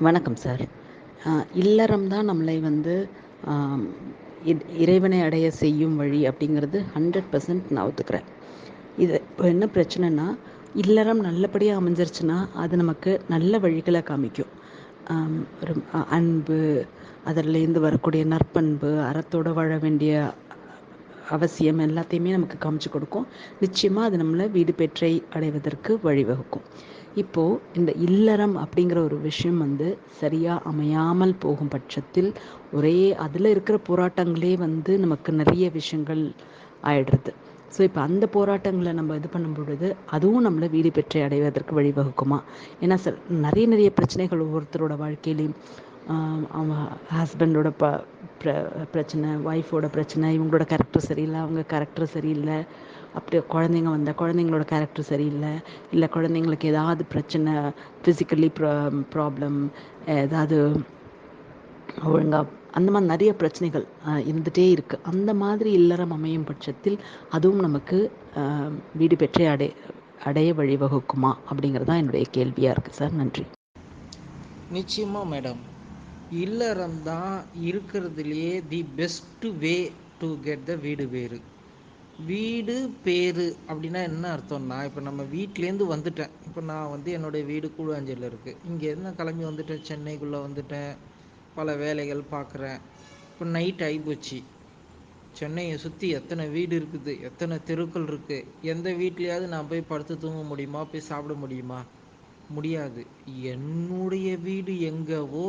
வணக்கம் சார். இல்லறம் தான் நம்மளை வந்து இறைவனை அடைய செய்யும் வழி அப்படிங்கிறது ஹண்ட்ரட் பர்சன்ட் நான் ஒத்துக்கிறேன். இது இப்போ என்ன பிரச்சனைனா இல்லறம் நல்லபடியாக அமைஞ்சிருச்சுன்னா அது நமக்கு நல்ல வழிகளை காமிக்கும். ஒரு அன்பு அதிலேருந்து வரக்கூடிய நற்பண்பு அறத்தோடு வாழ வேண்டிய அவசியம் எல்லாத்தையுமே நமக்கு காமிச்சு கொடுக்கும். நிச்சயமாக அது நம்மளை வீடு பெற்றை அடைவதற்கு வழிவகுக்கும். இப்போது இந்த இல்லறம் அப்படிங்கிற ஒரு விஷயம் வந்து சரியாக அமையாமல் போகும் பட்சத்தில் ஒரே அதில் இருக்கிற போராட்டங்களே வந்து நமக்கு நிறைய விஷயங்கள் ஆயிடுறது. ஸோ இப்போ அந்த போராட்டங்களை நம்ம இது பண்ணும் பொழுது அதுவும் நம்மளை வீடு பெற்றை அடைவதற்கு வழிவகுக்குமா? ஏன்னா சார் நிறைய நிறைய பிரச்சனைகள் ஒவ்வொருத்தரோட வாழ்க்கையிலையும் அவங்க ஹஸ்பண்டோட ப ப்ர பிரச்சனை ஒய்ஃபோட பிரச்சனை இவங்களோட கேரக்டர் சரியில்லை அவங்க கேரக்டர் சரியில்லை அப்படி குழந்தைங்க வந்த குழந்தைங்களோட கேரக்டர் சரியில்லை இல்லை குழந்தைங்களுக்கு ஏதாவது பிரச்சனை ஃபிசிக்கலி ப்ரா ப்ராப்ளம் ஏதாவது ஒழுங்காக அந்த மாதிரி நிறைய பிரச்சனைகள் இருந்துகிட்டே இருக்குது அந்த மாதிரி இல்லறம் அமையும் பட்சத்தில் அதுவும் நமக்கு வீடு பெற்றே அடை அடைய வழிவகுக்குமா அப்படிங்கிறது தான் என்னுடைய கேள்வியாக இருக்குது சார். நன்றி. நிச்சயமாக மேடம் இல்லறம் தான் இருக்கிறதுலையே the best way to get the வீடு வேறு. வீடு பேரு அப்படின்னா என்ன அர்த்தம்னா இப்போ நம்ம வீட்லேருந்து வந்துட்டேன். இப்போ நான் வந்து என்னுடைய வீடு கூழாஞ்சேரியில் இருக்குது இங்கேருந்து கிளம்பி வந்துட்டேன். சென்னைக்குள்ளே வந்துட்டேன். பல வேலைகள் பார்க்குறேன் இப்போ நைட் ஆகிப்போச்சு சென்னையை சுற்றி எத்தனை வீடு இருக்குது? எத்தனை தெருக்கள் இருக்குது எந்த வீட்லேயாவது நான் போய் படுத்து தூங்க முடியுமா? போய் சாப்பிட முடியுமா? முடியாது. என்னுடைய வீடு எங்கவோ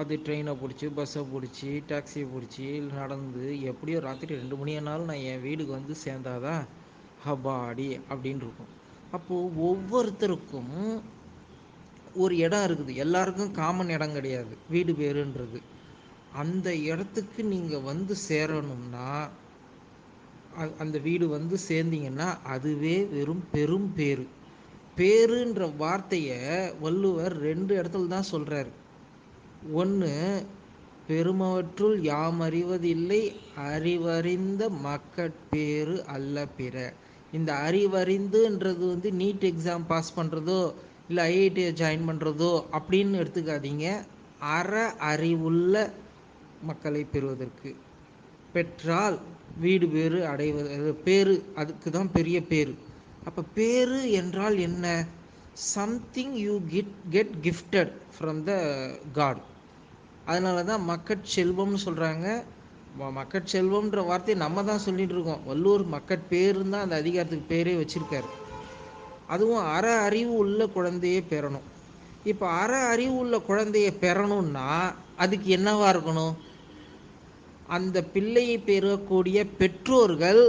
அது ட்ரெயினை பிடிச்சி பஸ்ஸை பிடிச்சி டாக்ஸியை பிடிச்சி நடந்து எப்படியோ ராத்திரி ரெண்டு மணி ஆனாலும் நான் என் வீடுக்கு வந்து சேர்ந்தாதான் ஹபாடி அப்படின்னு இருக்கும். அப்போது ஒவ்வொருத்தருக்கும் ஒரு இடம் இருக்குது. எல்லாருக்கும் காமன் இடம் கிடையாது. வீடு பேருன்றது. அந்த இடத்துக்கு நீங்கள் வந்து சேரணும்னா அந்த வீடு வந்து சேர்ந்தீங்கன்னா அதுவே வெறும் பெரும் பேரு. பேருன்ற வார்த்தையை வள்ளுவர் ரெண்டு இடத்துல தான் சொல்கிறாரு ஒன்று பெருமவற்றுள் யாம் அறிவதில்லை அறிவறிந்த மக்கட்பேறு அல்ல பிற. இந்த அறிவறிந்துன்றது வந்து நீட் எக்ஸாம் பாஸ் பண்ணுறதோ இல்லை ஐஐடியை ஜாயின் பண்ணுறதோ அப்படின்னு எடுத்துக்காதீங்க. அற அறிவுள்ள மக்களை பெறுவதற்கு. பெற்றால் வீடு பேர் அடைவது பேரு அதுக்கு தான் பெரிய பேரு அப்போ பேரு என்றால் என்ன? Something you get get gifted from the God அதனால தான் மக்கட்செல்வம்னு சொல்கிறாங்க மக்கட்செல்வம்ன்ற வார்த்தையை நம்ம தான் சொல்லிகிட்டு இருக்கோம். வள்ளூர் மக்கட்பேருன்னு தான் அந்த அதிகாரத்துக்கு பேரே வச்சுருக்காரு. அதுவும் அற அறிவு உள்ள குழந்தையே பெறணும். இப்போ அற அறிவு உள்ள குழந்தைய பெறணும்னா அதுக்கு என்னவா இருக்கணும்? அந்த பிள்ளையை பெறக்கூடிய பெற்றோர்கள்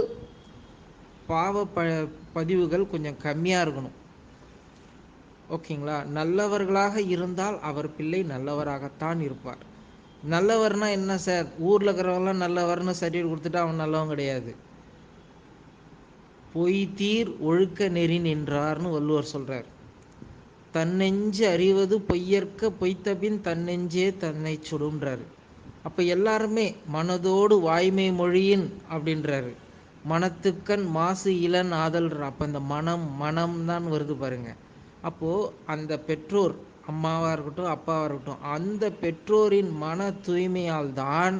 பாவ ப பதிவுகள் கொஞ்சம் கம்மியாக இருக்கணும். ஓகேங்களா? நல்லவர்களாக இருந்தால் அவர் பிள்ளை நல்லவராகத்தான் இருப்பார். நல்லவர்னா என்ன சார்? ஊரில் இருக்கிறவங்களாம் நல்லவர்னு சர்டிஃபிகேட் கொடுத்துட்டு அவன் நல்லவன் கிடையாது. பொய் தீர் ஒழுக்க நெறி நின்றார்னு வள்ளுவர் சொல்கிறார் தன்னெஞ்சு அறிவது பொய்யற்க பொய்த்தபின் தன்னெஞ்சே தன்னை சுடுன்றார் அப்போ எல்லாருமே மனதோடு வாய்மை மொழியின் அப்படின்றாரு. மனத்துக்கண் மாசு இளன் ஆதல்ற அப்போ இந்த மனம் மனம் தான் வருது பாருங்கள் அப்போது அந்த பெற்றோர் அம்மாவாக இருக்கட்டும் அப்பாவாக இருக்கட்டும் அந்த பெற்றோரின் மன தூய்மையால் தான்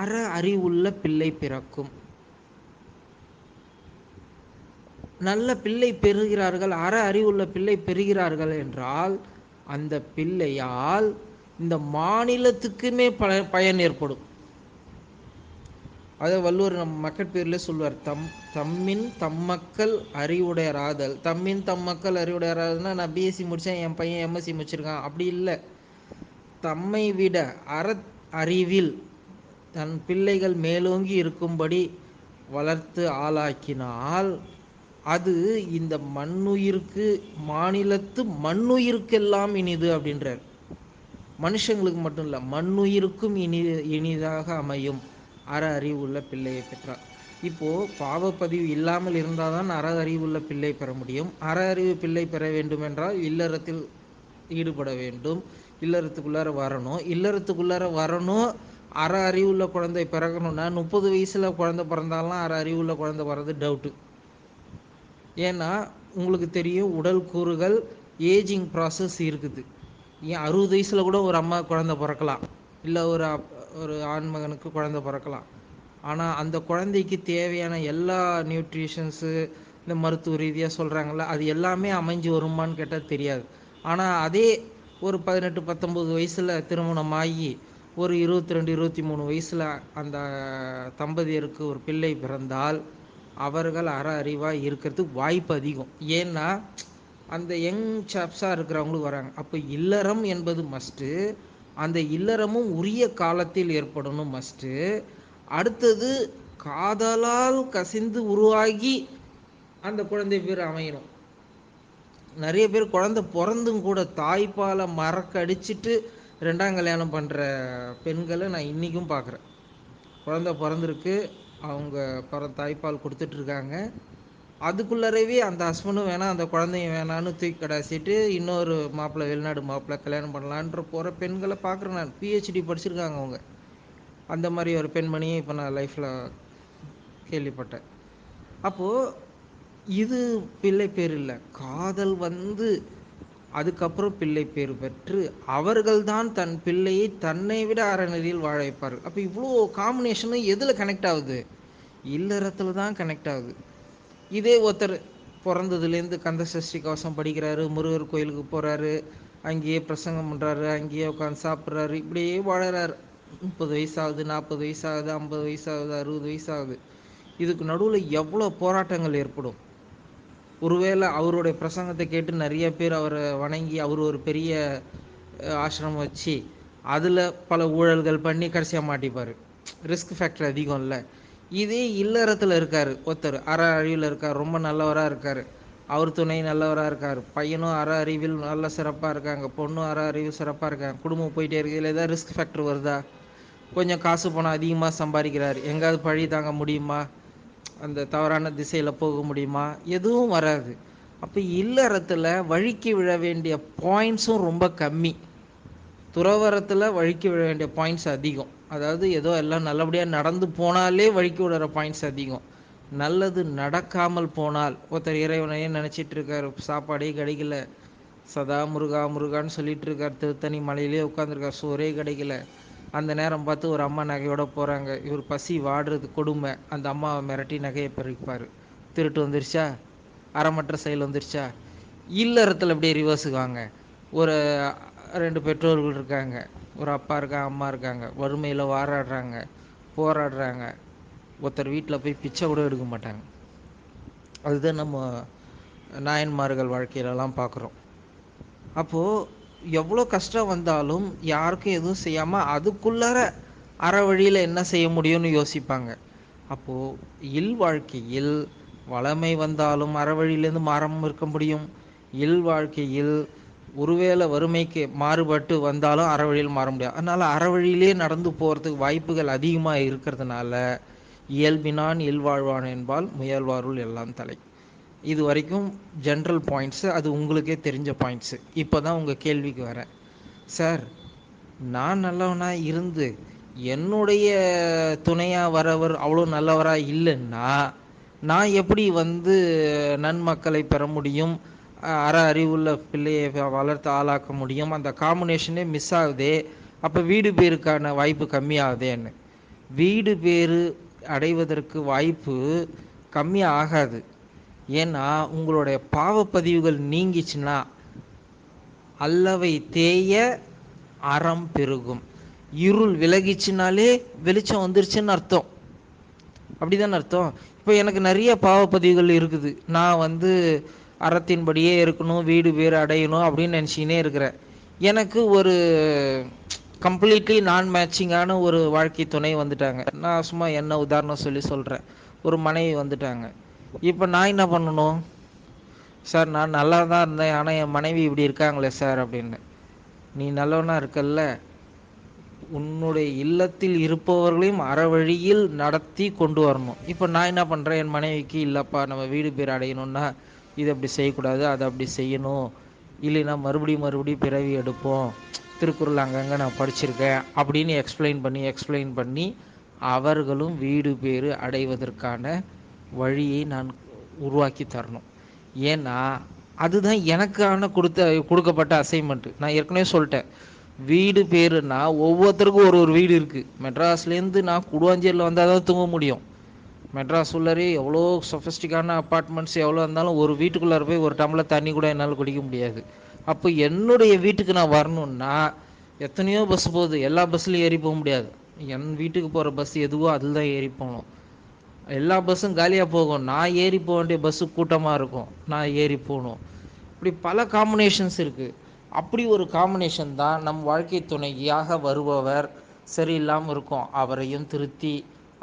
அற அறிவுள்ள பிள்ளை பிறக்கும். நல்ல பிள்ளை பெறுகிறார்கள் அற அறிவுள்ள பிள்ளை பெறுகிறார்கள் என்றால் அந்த பிள்ளையால் இந்த மாநிலத்துக்குமே பல பயன் ஏற்படும். அதை வள்ளுவர் நம் மக்கள் பேர்ல சொல்வார் தம் தம்மின் தம்மக்கள் அறிவுடையராதல். தம்மின் தம் மக்கள் அறிவுடையராதல்னா நான் பிஎஸ்சி முடித்தேன் என் பையன் எம்எஸ்சி முடிச்சிருக்கான். அப்படி இல்லை. தம்மை விட அற அறிவில் தன் பிள்ளைகள் மேலோங்கி இருக்கும்படி வளர்த்து ஆளாக்கினால் அது இந்த மண்ணுயிருக்கு மாநிலத்து மண்ணுயிருக்கெல்லாம் இனிது அப்படின்றார். மனுஷங்களுக்கு மட்டும் இல்லை மண்ணுயிருக்கும் இனி இனிதாக அமையும். அற அறிவுள்ள பிள்ளையை பெற்றார் இப்போது பாவப்பதிவு இல்லாமல் இருந்தால் தான் அற அறிவுள்ள பிள்ளை பெற முடியும். அற அறிவு பிள்ளை பெற வேண்டுமென்றால் இல்லறத்தில் ஈடுபட வேண்டும். இல்லறத்துக்குள்ளார வரணும். இல்லறத்துக்குள்ளார வரணும். அற அறிவுள்ள குழந்தை பிறக்கணும்னா முப்பது வயசில் குழந்தை பிறந்தாலாம் அற அறிவுள்ள குழந்தை வர்றது டவுட்டு ஏன்னா உங்களுக்கு தெரியும் உடல் கூறுகள் ஏஜிங் ப்ராசஸ் இருக்குது. ஏன் அறுபது வயசில் கூட ஒரு அம்மா குழந்த பிறக்கலாம். இல்லை ஒரு ஒரு ஆண் மகனுக்கு குழந்த பிறக்கலாம். ஆனால் அந்த குழந்தைக்கு தேவையான எல்லா நியூட்ரிஷன்ஸு இந்த மருத்துவ ரீதியாக சொல்கிறாங்கள அது எல்லாமே அமைஞ்சு வருமான்னு கேட்டால் தெரியாது. ஆனால் அதே ஒரு பதினெட்டு பத்தொம்போது வயசில் திருமணம் ஆகி ஒரு இருபத்தி ரெண்டு இருபத்தி மூணு வயசில் அந்த தம்பதியருக்கு ஒரு பிள்ளை பிறந்தால் அவர்கள் அற அறிவாக இருக்கிறதுக்கு வாய்ப்பு அதிகம். ஏன்னா அந்த யங் சாப்ஸாக இருக்கிறவங்களும் வராங்க. அப்போ இல்லறம் என்பது மஸ்ட்டு அந்த இல்லறமும் உரிய காலத்தில் ஏற்படணும் மஸ்ட்டு அடுத்தது காதலால் கசிந்து உருவாகி அந்த குழந்தை பேர் அமையணும். நிறைய பேர் குழந்தை பிறந்தும் கூட தாய்ப்பாலை மறக்கடிச்சிட்டு ரெண்டாம் கல்யாணம் பண்ணுற பெண்களை நான் இன்றைக்கும் பார்க்குறேன். குழந்தை பிறந்திருக்கு. அவங்க பிற தாய்ப்பால் கொடுத்துட்ருக்காங்க அதுக்குள்ளறவே அந்த ஹஸ்பண்டும் வேணாம் அந்த குழந்தையும் வேணான்னு தூக்கி கடாசிட்டு இன்னொரு மாப்பிள்ளை வெளிநாடு மாப்பிள்ளை கல்யாணம் பண்ணலான்ற போகிற பெண்களை பார்க்குறேன் நான். பிஹெச்டி படிச்சிருக்காங்க அவங்க. அந்த மாதிரி ஒரு பெண்மணியை இப்போ நான் லைஃப்பில் கேள்விப்பட்டேன். அப்போது இது பிள்ளை பேர் இல்லை. காதல் வந்து அதுக்கப்புறம் பிள்ளை பேர் பெற்று அவர்கள்தான் தன் பிள்ளையை தன்னை விட அறநெறியில் வாழ வைப்பார்கள். அப்போ இவ்வளோ காம்பினேஷனும் எதில் கனெக்ட் ஆகுது? இல்லறத்தில் தான் கனெக்ட் ஆகுது. இதே ஒருத்தர் பிறந்ததுலேருந்து கந்த சஷ்டி கவசம் படிக்கிறாரு முருகர் கோயிலுக்கு போகிறாரு அங்கேயே பிரசங்கம் பண்ணுறாரு அங்கேயே உட்காந்து சாப்பிட்றாரு இப்படியே வாழறாரு. முப்பது வயசாகுது நாற்பது வயசாகுது ஐம்பது வயசாகுது அறுபது வயசாகுது. இதுக்கு நடுவில் எவ்வளோ போராட்டங்கள் ஏற்படும்? ஒருவேளை அவருடைய பிரசங்கத்தை கேட்டு நிறைய பேர் அவரை வணங்கி அவர் ஒரு பெரிய ஆசிரமம் வச்சு அதில் பல ஊழல்கள் பண்ணி கடைசியாக மாட்டிப்பார். ரிஸ்க் ஃபேக்டர் அதிகம் இல்லை. இதே இல்லறத்தில் இருக்கார் ஒருத்தர். அற அறிவில் இருக்கார் ரொம்ப நல்லவராக இருக்கார். அவர் துணை நல்லவராக இருக்கார். பையனும் அற அறிவில் நல்ல சிறப்பாக இருக்காங்க. பொண்ணும் அற அறிவில் சிறப்பாக இருக்காங்க. குடும்பம் போயிட்டே இருக்கு. இல்லை ஏதாவது ரிஸ்க் ஃபேக்டர் வருதா? கொஞ்சம் காசு பணம் அதிகமாக சம்பாதிக்கிறார். எங்காவது பழி தாங்க முடியுமா? அந்த தவறான திசையில் போக முடியுமா? எதுவும் வராது. அப்போ இல்லறத்தில் வழுக்கி விழ வேண்டிய பாயிண்ட்ஸும் ரொம்ப கம்மி. துறவரத்தில் வழுக்கி விட வேண்டிய பாயிண்ட்ஸ் அதிகம். அதாவது ஏதோ எல்லாம் நல்லபடியாக நடந்து போனாலே வழுக்கி விடுற பாயிண்ட்ஸ் அதிகம். நல்லது நடக்காமல் போனால் ஒருத்தர் இறைவனையே நினச்சிட்டு இருக்கார் சாப்பாடே கிடைக்கல. சதா முருகா முருகான்னு சொல்லிட்டு இருக்கார் திருத்தணி மலையிலே உட்காந்துருக்கார் சோறே கிடைக்கல. அந்த நேரம் பார்த்து ஒரு அம்மா நகையோட போகிறாங்க இவர் பசி வாடுறது கொடுமை. அந்த அம்மாவை மிரட்டி நகையை பறிப்பார். திருட்டு வந்துருச்சா? அறமற்ற செயல் வந்துருச்சா? இல்லறத்தில் அப்படியே ரிவர்ஸுக்கு வாங்க. ஒரு ரெண்டு பெற்றோர்கள் இருக்காங்க. ஒரு அப்பா இருக்காங்க அம்மா இருக்காங்க. வறுமையில் வாராடுறாங்க போராடுறாங்க. ஒருத்தர் வீட்டில் போய் பிச்சை கூட எடுக்க மாட்டாங்க. அதுதான் நம்ம நாயன்மார்கள் வாழ்க்கையிலலாம் பார்க்குறோம் அப்போது எவ்வளோ கஷ்டம் வந்தாலும் யாருக்கும் எதுவும் செய்யாமல் அதுக்குள்ளார அற வழியில் என்ன செய்ய முடியும்னு யோசிப்பாங்க. அப்போது இல் வாழ்க்கையில் வளமை வந்தாலும் அற வழியிலேருந்து மாறாமல் இருக்க முடியும். இல் வாழ்க்கையில் ஒருவேளை வறுமைக்கு மாறுபட்டு வந்தாலும் அறவழியில் மாற முடியாது. அதனால் அறவழியிலே நடந்து போகிறதுக்கு வாய்ப்புகள் அதிகமாக இருக்கிறதுனால இயல்பினான் இல்வாழ்வான் என்பால் முயல்வாருள் எல்லாம் தலை. இது வரைக்கும் ஜென்ரல் பாயிண்ட்ஸு அது உங்களுக்கே தெரிஞ்ச பாயிண்ட்ஸு இப்போ தான் உங்கள் கேள்விக்கு வரேன். சார் நான் நல்லவனாக இருந்து என்னுடைய துணையாக வரவர் அவ்வளோ நல்லவராக இல்லைன்னா நான் எப்படி வந்து நன்மக்களை பெற முடியும்? அற அறிவுள்ள பிள்ளையை வளர்த்து ஆளாக்க முடியும். அந்த காம்பினேஷனே மிஸ் ஆகுதே. அப்போ வீடு பேருக்கான வாய்ப்பு கம்மியாகுதேன்னு. வீடு பேரு அடைவதற்கு வாய்ப்பு கம்மி ஆகாது ஏன்னா உங்களுடைய பாவப்பதிவுகள் நீங்கிச்சுன்னா அல்லவை தேய அறம் பெருகும். இருள் விலகிச்சுனாலே வெளிச்சம் வந்துருச்சுன்னு அர்த்தம். அப்படிதானே அர்த்தம்? இப்போ எனக்கு நிறைய பாவப்பதிவுகள் இருக்குது. நான் வந்து அறத்தின்படியே இருக்கணும் வீடு பேர் அடையணும் அப்படின்னு நினச்சிக்கினே இருக்கிறேன். எனக்கு ஒரு கம்ப்ளீட்லி நான் மேட்சிங்கான ஒரு வாழ்க்கை துணை வந்துட்டாங்க. நான் சும்மா என்ன உதாரணம் சொல்லி சொல்கிறேன் ஒரு மனைவி வந்துட்டாங்க. இப்போ நான் என்ன பண்ணணும்? சார் நான் நல்லா தான் இருந்தேன். ஆனால் என் மனைவி இப்படி இருக்காங்களே சார் அப்படின்னு. நீ நல்லவனா இருக்கல்ல. உன்னுடைய இல்லத்தில் இருப்பவர்களையும் அறவழியில் நடத்தி கொண்டு வரணும். இப்போ நான் என்ன பண்ணுறேன் என் மனைவிக்கு இல்லைப்பா நம்ம வீடு பேர் அடையணும்னா இது அப்படி செய்யக்கூடாது அதை அப்படி செய்யணும். இல்லைன்னா மறுபடியும் மறுபடியும் பிறவி எடுப்போம். திருக்குறள் அங்கங்கே நான் படிச்சிருக்கேன் அப்படின்னு எக்ஸ்பிளைன் பண்ணி எக்ஸ்பிளைன் பண்ணி அவர்களும் வீடு பேர் அடைவதற்கான வழியை நான் உருவாக்கி தரணும். ஏன்னா அதுதான் எனக்கான கொடுத்த கொடுக்கப்பட்ட அசைன்மெண்ட்டு நான் ஏற்கனவே சொல்லிட்டேன். வீடு பேருன்னா ஒவ்வொருத்தருக்கும் ஒரு ஒரு வீடு இருக்குது மெட்ராஸ்லேருந்து நான் குடுவாஞ்சேரியில் வந்தால் தான் தூங்க முடியும். மெட்ராஸ் உள்ளரி எவ்வளோ சொஃபிஸ்டிக்கான அப்பார்ட்மெண்ட்ஸ் எவ்வளோ இருந்தாலும் ஒரு வீட்டுக்குள்ளார போய் ஒரு டம்ளர் தண்ணி கூட என்னால் குடிக்க முடியாது. அப்போ என்னுடைய வீட்டுக்கு நான் வரணுன்னா எத்தனையோ பஸ் போகுது. எல்லா பஸ்லையும் ஏறி போக முடியாது. என் வீட்டுக்கு போகிற பஸ் எதுவோ அதில் தான் ஏறி போகணும். எல்லா பஸ்ஸும் காலியாக போகும். நான் ஏறி போக வேண்டிய பஸ்ஸு கூட்டமாக இருக்கும். நான் ஏறி போகணும். இப்படி பல காம்பினேஷன்ஸ் இருக்குது அப்படி ஒரு காம்பினேஷன் தான் நம் வாழ்க்கை துணையாக வருபவர் சரியில்லாமல் இருக்கும். அவரையும் திருத்தி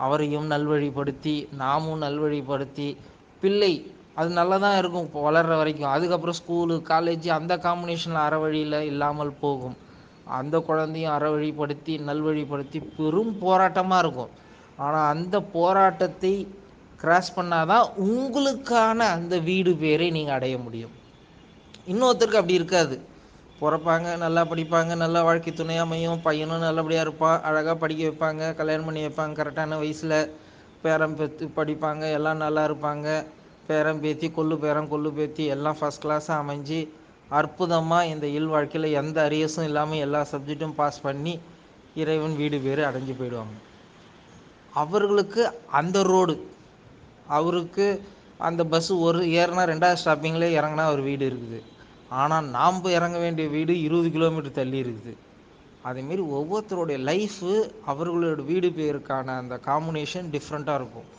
அவரையும் நல்வழிப்படுத்தி நாமும் நல்வழிப்படுத்தி பிள்ளை அது நல்லா தான் இருக்கும் இப்போ வளர்கிற வரைக்கும். அதுக்கப்புறம் ஸ்கூலு காலேஜ் அந்த காம்பினேஷனில் அற வழியில் இல்லாமல் போகும். அந்த குழந்தையும் அறவழிப்படுத்தி நல்வழிப்படுத்தி பெரும் போராட்டமாக இருக்கும். ஆனால் அந்த போராட்டத்தை கிராஸ் பண்ணாதான் உங்களுக்கான அந்த வீடு பேரை நீங்கள் அடைய முடியும். இன்னொருத்தருக்கு அப்படி இருக்காது. பிறப்பாங்க நல்லா படிப்பாங்க நல்லா வாழ்க்கை துணை அமையும். பையனும் நல்லபடியாக இருப்பான் அழகாக படிக்க வைப்பாங்க கல்யாணம் பண்ணி வைப்பாங்க கரெக்டான வயசில் பேரம் பெற்று படிப்பாங்க எல்லாம் நல்லா இருப்பாங்க. பேரம் பேத்தி கொள்ளு பேரம் கொள்ளு பேத்தி எல்லாம் ஃபஸ்ட் கிளாஸாக அமைஞ்சு அற்புதமாக இந்த இல் வாழ்க்கையில் எந்த அரியஸும் இல்லாமல் எல்லா சப்ஜெக்ட்டும் பாஸ் பண்ணி இறைவன் வீடு பேர் அடைஞ்சு போயிடுவாங்க. அவர்களுக்கு அந்த ரோடு அவருக்கு அந்த பஸ்ஸு ஒரு ஏறினா ரெண்டாவது ஸ்டாப்பிங்கில் இறங்கினா ஒரு வீடு இருக்குது. ஆனால் நாம் இறங்க வேண்டிய வீடு இருபது கிலோமீட்டர் தள்ளி இருக்குது. அதேமாரி ஒவ்வொருத்தருடைய லைஃபு அவர்களோட வீடு பேருக்கான அந்த காம்பினேஷன் டிஃப்ரெண்ட்டாக இருக்கும்.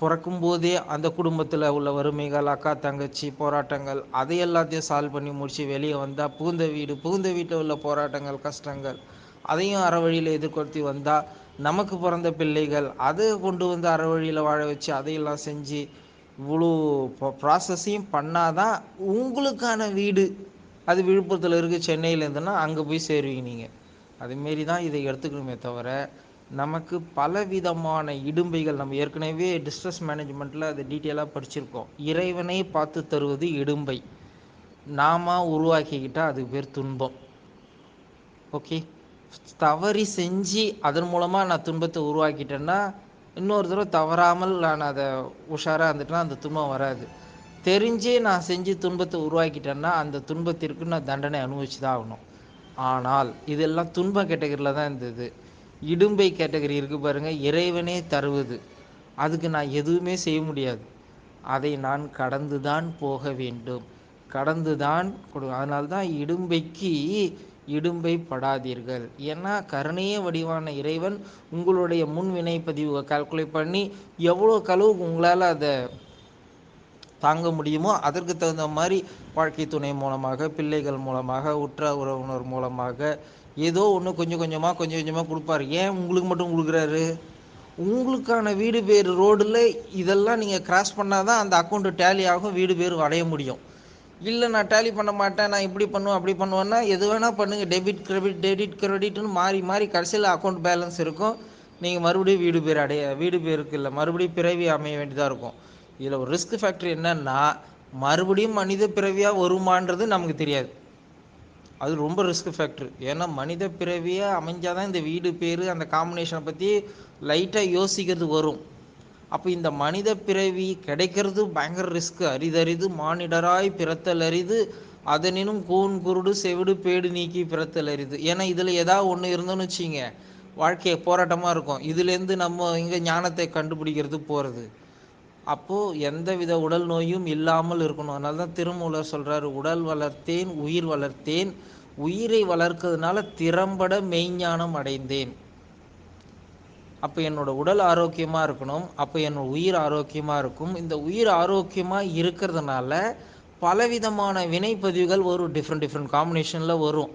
பிறக்கும் போதே அந்த குடும்பத்தில் உள்ள வறுமைகள் அக்கா தங்கச்சி போராட்டங்கள் அதை எல்லாத்தையும் சால்வ் பண்ணி முடித்து வெளியே வந்தால் புகுந்த வீடு புகுந்த வீட்டில் உள்ள போராட்டங்கள் கஷ்டங்கள் அதையும் அறவழியில் எதிர்கொடுத்து வந்தால் நமக்கு பிறந்த பிள்ளைகள் அதை கொண்டு வந்து அறவழியில் வாழ வச்சு அதையெல்லாம் செஞ்சு இவ்வளோ ப்ராசஸையும் பண்ணாதான் உங்களுக்கான வீடு அது விழுப்புரத்தில் இருக்குது சென்னையில் இருந்துன்னா அங்கே போய் சேருவீங்க நீங்கள் அதுமாரி தான் இதை எடுத்துக்கணுமே தவிர நமக்கு பலவிதமான இடும்பைகள் நம்ம ஏற்கனவே டிஸ்ட்ரெஸ் மேனேஜ்மெண்ட்டில் அது டீட்டெயிலாக படிச்சிருக்கோம். இறைவனை பார்த்து தருவது இடும்பை. நாம உருவாக்கிக்கிட்டால் அது பேர் துன்பம். ஓகே? தவறி செஞ்சு அதன் மூலமாக நான் துன்பத்தை உருவாக்கிட்டேன்னா இன்னொரு தடவை தவறாமல் நான் அதை உஷாராக இருந்துட்டேன்னா அந்த துன்பம் வராது. தெரிஞ்சே நான் செஞ்சு துன்பத்தை உருவாக்கிட்டேன்னா அந்த துன்பத்திற்கு நான் தண்டனை அனுபவிச்சு தான் ஆகணும். ஆனால் இதெல்லாம் துன்ப கேட்டகரியில் தான் இருந்தது. இடும்பை கேட்டகரி இருக்குது பாருங்கள் இறைவனே தருவது. அதுக்கு நான் எதுவுமே செய்ய முடியாது. அதை நான் கடந்து தான் போக வேண்டும். கடந்து தான் கொடு அதனால்தான் இடும்பைக்கு இடும்பை படாதீர்கள் ஏன்னா கருணையே வடிவான இறைவன் உங்களுடைய முன் வினைப்பதிவை கால்குலேட் பண்ணி எவ்வளோ களவுக்கு உங்களால் அதை தாங்க முடியுமோ அதற்கு தகுந்த மாதிரி வாழ்க்கை துணை மூலமாக பிள்ளைகள் மூலமாக உற்ற உறவினர் மூலமாக ஏதோ ஒன்று கொஞ்சம் கொஞ்சமாக கொஞ்சம் கொஞ்சமாக கொடுப்பாரு. ஏன் உங்களுக்கு மட்டும் கொடுக்குறாரு? உங்களுக்கான வீடு பேர் ரோடில் இதெல்லாம் நீங்கள் கிராஸ் பண்ணால் தான் அந்த அக்கௌண்ட்டு டேலி ஆகும் வீடு பேர் அடைய முடியும். இல்லை நான் டேலி பண்ண மாட்டேன் நான் இப்படி பண்ணுவேன் அப்படி பண்ணுவேன்னா எது வேணால் பண்ணுங்கள் டெபிட் கிரெடிட் டெபிட் கிரெடிட்னு மாறி மாறி கடைசியில் அக்கௌண்ட் பேலன்ஸ் இருக்கும். நீங்கள் மறுபடியும் வீடு பேர் அடைய வீடு பேருக்கு இல்லை மறுபடியும் பிறவி அமைய வேண்டியதாக இருக்கும். இதில் ஒரு ரிஸ்க் ஃபேக்டர் என்னன்னா மறுபடியும் மனித பிறவியாக வருமான்றது நமக்கு தெரியாது. அது ரொம்ப ரிஸ்க் ஃபேக்டர் ஏன்னா மனித பிறவியாக அமைஞ்சாதான் இந்த வீடு பேர் அந்த காம்பினேஷனை பற்றி லைட்டாக யோசிக்கிறது வரும். அப்போ இந்த மனித பிறவி கிடைக்கிறது பயங்கர ரிஸ்க் அரிதரிது மானிடராய் பிறத்தல் அரிது அதனினும் கூன் குருடு செவிடு பேடு நீக்கி பிறத்தல் அரிது ஏன்னா இதில் ஏதாவது ஒன்று இருந்தோன்னு வச்சிங்க வாழ்க்கையை போராட்டமாக இருக்கும். இதுலேருந்து நம்ம இங்கே ஞானத்தை கண்டுபிடிக்கிறது போகிறது அப்போது எந்தவித உடல் நோயும் இல்லாமல் இருக்கணும். அதனால தான் திருமூலர் சொல்கிறாரு உடல் வளர்த்தேன் உயிர் வளர்த்தேன். உயிரை வளர்க்கிறதுனால திறம்பட மெய்ஞானம் அடைந்தேன். அப்போ என்னோட உடல் ஆரோக்கியமாக இருக்கணும் அப்போ என்னோட உயிர் ஆரோக்கியமாக இருக்கும். இந்த உயிர் ஆரோக்கியமாக இருக்கிறதுனால பலவிதமான வினைப்பதிவுகள் வரும். டிஃப்ரெண்ட் டிஃப்ரெண்ட் காம்பினேஷனில் வரும்.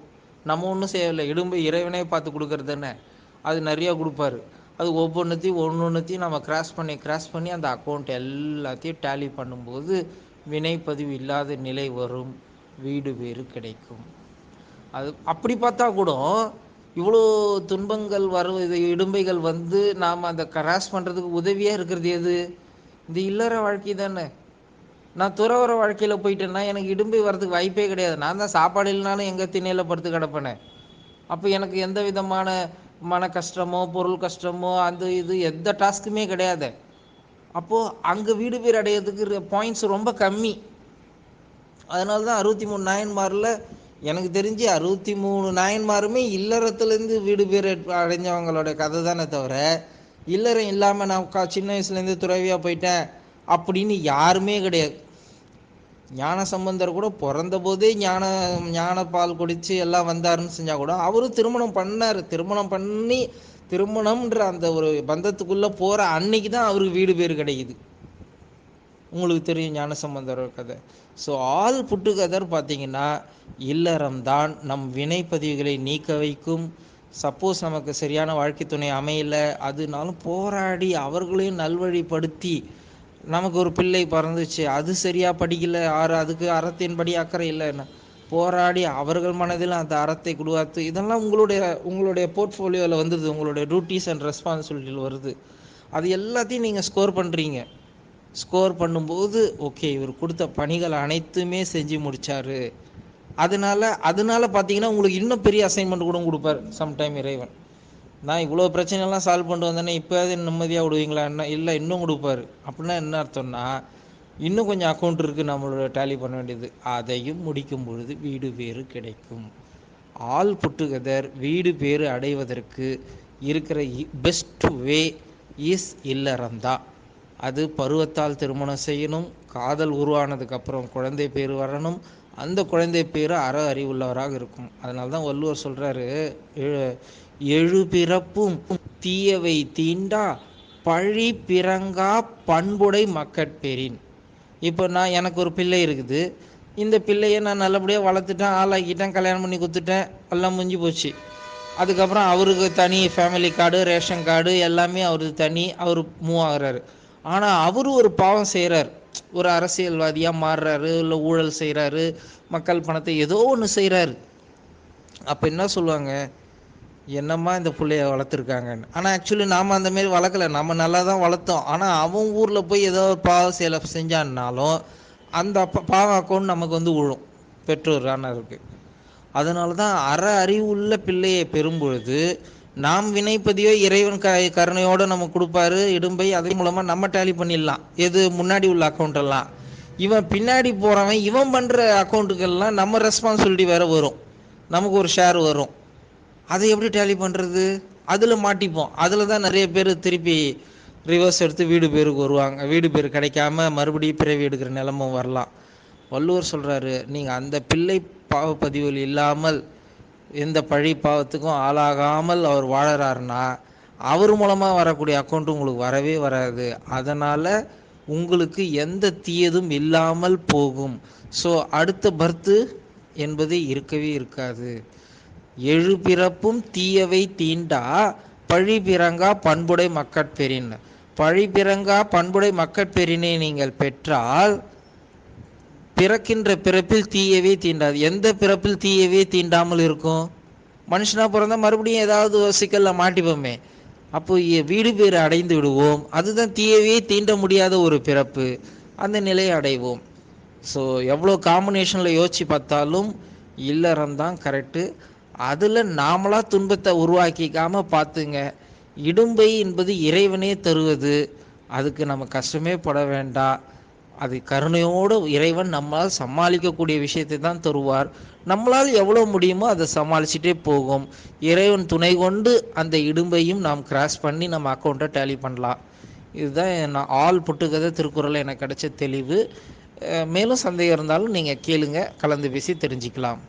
நம்ம ஒன்றும் செய்யலை இடும்பு இறைவனே பார்த்து கொடுக்கறது தானே அது நிறையா கொடுப்பாரு. அது ஒவ்வொன்றுத்தையும் ஒன்று ஒன்றுத்தையும் நம்ம கிராஸ் பண்ணி கிராஸ் பண்ணி அந்த அக்கௌண்ட் எல்லாத்தையும் டேலி பண்ணும்போது வினைப்பதிவு இல்லாத நிலை வரும். வீடு வேறு கிடைக்கும். அது அப்படி பார்த்தா கூட இவ்வளோ துன்பங்கள் வரும் இது இடும்பைகள் வந்து நாம் அந்த கராஸ் பண்ணுறதுக்கு உதவியாக இருக்கிறது எது? இந்த இல்லற வாழ்க்கை தானே. நான் துறவர வாழ்க்கையில் போயிட்டேன்னா எனக்கு இடும்பை வர்றதுக்கு வாய்ப்பே கிடையாது. நான் தான் சாப்பாடு இல்லைனாலும் எங்கள் திண்ணையில் படுத்து கிடப்பேனே. அப்போ எனக்கு எந்த விதமான மன கஷ்டமோ பொருள் கஷ்டமோ அந்த இது எந்த டாஸ்க்குமே கிடையாது. அப்போது அங்கே வீடு பேர் அடையிறதுக்கு பாயிண்ட்ஸ் ரொம்ப கம்மி. அதனால தான் அறுபத்தி மூணு நாயன்மாரில் எனக்கு தெரிஞ்சு அறுபத்தி மூணு நாயன்மாருமே இல்லறத்துலேருந்து வீடு பேர் அடைஞ்சவங்களோட கதை தானே தவிர இல்லறம் இல்லாமல் நான் கா சின்ன வயசுலேருந்து துறவியாக போயிட்டேன் அப்படின்னு யாருமே கிடையாது. ஞான சம்பந்தர் கூட பிறந்த போதே ஞான ஞான பால் குடித்து எல்லாம் வந்தாருன்னு செஞ்சால் கூட அவரும் திருமணம் பண்ணார். திருமணம் பண்ணி திருமணம்ன்ற அந்த ஒரு பந்தத்துக்குள்ளே போகிற அன்னைக்கு தான் அவருக்கு வீடு பேர் கிடைக்குது. உங்களுக்கு தெரியும் ஞானசம்பந்தர் கதை. ஸோ ஆல் புட்டுகதர் பார்த்தீங்கன்னா இல்லறம்தான் நம் வினைப்பதிவுகளை நீக்க வைக்கும். சப்போஸ் நமக்கு சரியான வாழ்க்கை துணை அமையல அதுனாலும் போராடி அவர்களையும் நல்வழிப்படுத்தி நமக்கு ஒரு பிள்ளை பிறந்துச்சு அது சரியாக படிக்கல ஆறு அதுக்கு அறத்தின்படி அக்கறை இல்லைன்னு போராடி அவர்கள் மனதில் அந்த அறத்தை குடுவாத்து இதெல்லாம் உங்களுடைய உங்களுடைய போர்ட்ஃபோலியோவில் வந்துடுது உங்களுடைய டியூட்டிஸ் அண்ட் ரெஸ்பான்சிபிலிட்டியில் வருது. அது எல்லாத்தையும் நீங்கள் ஸ்கோர் பண்ணுறீங்க ஸ்கோர் பண்ணும்போது ஓகே இவர் கொடுத்த பணிகள் அனைத்துமே செஞ்சு முடித்தார் அதனால அதனால பார்த்தீங்கன்னா உங்களுக்கு இன்னும் பெரிய அசைன்மெண்ட் கூட கொடுப்பார் சம்டைம் இறைவன். நான் இவ்வளோ பிரச்சனைலாம் சால்வ் பண்ணிட்டு வந்தேனே இப்போயாவது நிம்மதியாக விடுவீங்களா? என்ன இல்லை இன்னும் கொடுப்பாரு. அப்படின்னா என்ன அர்த்தம்னா இன்னும் கொஞ்சம் அக்கௌண்ட் இருக்குது நம்மளோட டேலி பண்ண வேண்டியது. அதையும் முடிக்கும் பொழுது வீடு பேறு கிடைக்கும். ஆல் புட்டுகதர் வீடு பேறு அடைவதற்கு இருக்கிற பெஸ்ட் வே இஸ் இல்லறந்தான் அது பருவத்தால் திருமணம் செய்யணும் காதல் உருவானதுக்கு அப்புறம் குழந்தை பேர் வரணும் அந்த குழந்தை பேர் அற அறிவுள்ளவராக இருக்கும். அதனால தான் வள்ளுவர் சொல்கிறாரு "எழு- எழு பிறப்பும் தீயவை தீண்டா பழி பிறங்கா பண்புடை மக்கட்பேரின் இப்போ நான் எனக்கு ஒரு பிள்ளை இருக்குது. இந்த பிள்ளையை நான் நல்லபடியாக வளர்த்துட்டேன் ஆளாக்கிட்டேன் கல்யாணம் பண்ணி கொடுத்துட்டேன் எல்லாம் முடிஞ்சு போச்சு. அதுக்கப்புறம் அவருக்கு தனி ஃபேமிலி கார்டு ரேஷன் கார்டு எல்லாமே அவருக்கு தனி அவர் மூவ் ஆகிறாரு. ஆனால் அவரும் ஒரு பாவம் செய்கிறார் ஒரு அரசியல்வாதியாக மாறுறாரு இல்லை ஊழல் செய்கிறாரு மக்கள் பணத்தை ஏதோ ஒன்று செய்கிறாரு அப்போ என்ன சொல்லுவாங்க? என்னம்மா இந்த பிள்ளைய வளர்த்துருக்காங்கன்னு. ஆனால் ஆக்சுவலி நாம் அந்தமாரி வளர்க்கல. நம்ம நல்லா தான் வளர்த்தோம். ஆனால் அவன் ஊரில் போய் ஏதோ ஒரு பாவ செயலை செஞ்சான்னாலும் அந்த ப- பாவ அக்கௌண்ட் நமக்கு வந்து விழும். பெற்றோரான இருக்கு அதனால தான் அற அறிவுள்ள பிள்ளையை பெறும்பொழுது நாம் வினைப்பதியோ இறைவன் க கருணையோடு நம்ம கொடுப்பாரு. இடும்பை அதன் மூலமாக நம்ம டேலி பண்ணிடலாம். எது? முன்னாடி உள்ள அக்கௌண்ட் எல்லாம். இவன் பின்னாடி போகிறவன் இவன் பண்ணுற அக்கௌண்ட்டுக்கெல்லாம் நம்ம ரெஸ்பான்சிபிலிட்டி வேறு வரும். நமக்கு ஒரு ஷேர் வரும். அதை எப்படி டேலி பண்ணுறது அதில் மாட்டிப்போம். அதில் தான் நிறைய பேர் திருப்பி ரிவர்ஸ் எடுத்து வீடு பேருக்கு வருவாங்க. வீடு பேர் கிடைக்காம மறுபடியும் பிறவி எடுக்கிற நிலமும் வரலாம். வள்ளுவர் சொல்கிறாரு நீங்கள் அந்த பிள்ளை பாவப்பதிவுகள் இல்லாமல் எந்த பழி பாவத்துக்கும் ஆளாகாமல் அவர் வாழறாருன்னா அவர் மூலமாக வரக்கூடிய அக்கௌண்ட் உங்களுக்கு வரவே வராது. அதனால் உங்களுக்கு எந்த தீயதும் இல்லாமல் போகும். ஸோ அடுத்த பர்த்து என்பது இருக்கவே இருக்காது. எழு பிறப்பும் தீயவை தீண்டா பழி பிறங்கா பண்புடை மக்கட்பெறின். பழி பிறங்கா பண்புடை மக்கட்பெறினை நீங்கள் பெற்றால் பிறக்கின்ற பிறப்பில் தீயவே தீண்டாது. எந்த பிறப்பில் தீயவே தீண்டாமல் இருக்கும்? மனுஷனா பிறந்தா மறுபடியும் ஏதாவது ஒரு மாட்டிப்போமே. அப்போ வீடு பேர் அடைந்து விடுவோம். அதுதான் தீயவே தீண்ட முடியாத ஒரு பிறப்பு. அந்த நிலையை அடைவோம். ஸோ எவ்வளோ காம்பினேஷனில் யோசிச்சு பார்த்தாலும் இல்லறம் தான் கரெக்டு அதில் நாமளாக துன்பத்தை உருவாக்கிக்காம பார்த்துங்க. இடும்பை என்பது இறைவனே தருவது. அதுக்கு நம்ம கஷ்டமே பட வேண்டாம். அது கருணையோடு இறைவன் நம்மளால் சமாளிக்கக்கூடிய விஷயத்தை தான் தருவார். நம்மளால் எவ்வளோ முடியுமோ அதை சமாளிச்சுட்டே போகும். இறைவன் துணை கொண்டு அந்த இடும்பையும் நாம் கிராஸ் பண்ணி நம்ம அக்கௌண்ட்டை டேலி பண்ணலாம். இதுதான் நான் ஆள் புட்டுக்கதை திருக்குறள் எனக்கு கிடைச்ச தெளிவு. மேலும் சந்தேகம் இருந்தாலும் நீங்கள் கேளுங்க. கலந்து பேசி தெரிஞ்சுக்கலாம்.